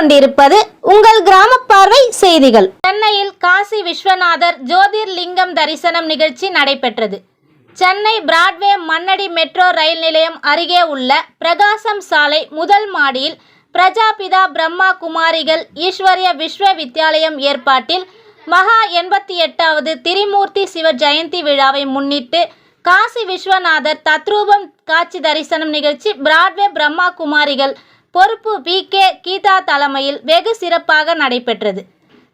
கொண்டிருப்பது உங்கள் கிராம பார்வை செய்திகள். சென்னையில் காசி விஸ்வநாதர் ஜோதிர்லிங்கம் தரிசனம் நிகழ்ச்சி நடைபெற்றது. Chennai Broadway Mannady metro rail நிலையம் அருகே உள்ள பிரகாசம் சாலை முதல் மாடியில் பிரஜாபிதா பிரம்மா குமாரிகள் ஈஸ்வரிய விஸ்வ வித்யாலயம் ஏற்பாட்டில் மகா எண்பத்தி எட்டாவது திரிமூர்த்தி சிவ ஜெயந்தி விழாவை முன்னிட்டு காசி விஸ்வநாதர் தத்ரூபம் காட்சி தரிசனம் நிகழ்ச்சி பிராட்வே பிரம்மா குமாரிகள் பொறுப்பு பி. கே. கீதா தலைமையில் வெகு சிறப்பாக நடைபெற்றது.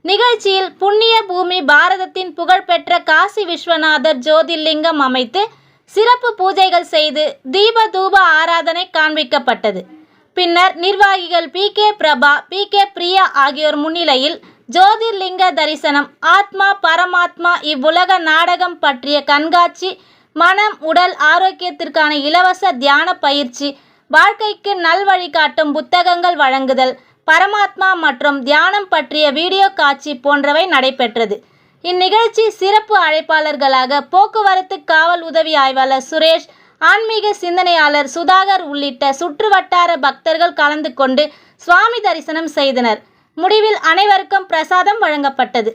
நிகழ்ச்சியில் புண்ணிய பூமி பாரதத்தின் புகழ்பெற்ற காசி விஸ்வநாதர் ஜோதிர்லிங்கம் அமைத்து சிறப்பு பூஜைகள் செய்து தீப தூப ஆராதனை காண்பிக்கப்பட்டது. பின்னர் நிர்வாகிகள் P. K. Prabha P. K. Priya ஆகியோர் முன்னிலையில் ஜோதிர்லிங்க தரிசனம் ஆத்மா பரமாத்மா இவ்வுலக நாடகம் பற்றிய கண்காட்சி மனம் உடல் ஆரோக்கியத்திற்கான இலவச தியான பயிற்சி வாழ்க்கைக்கு நல் வழிகாட்டும் புத்தகங்கள் வழங்குதல் பரமாத்மா மற்றும் தியானம் பற்றிய வீடியோ காட்சி போன்றவை நடைபெற்றது. இந்நிகழ்ச்சி சிறப்பு அழைப்பாளர்களாக போக்குவரத்து காவல் உதவி ஆய்வாளர் சுரேஷ் ஆன்மீக சிந்தனையாளர் சுதாகர் உள்ளிட்ட சுற்றுவட்டார பக்தர்கள் கலந்து கொண்டு சுவாமி தரிசனம் செய்தனர். முடிவில் அனைவருக்கும் பிரசாதம் வழங்கப்பட்டது.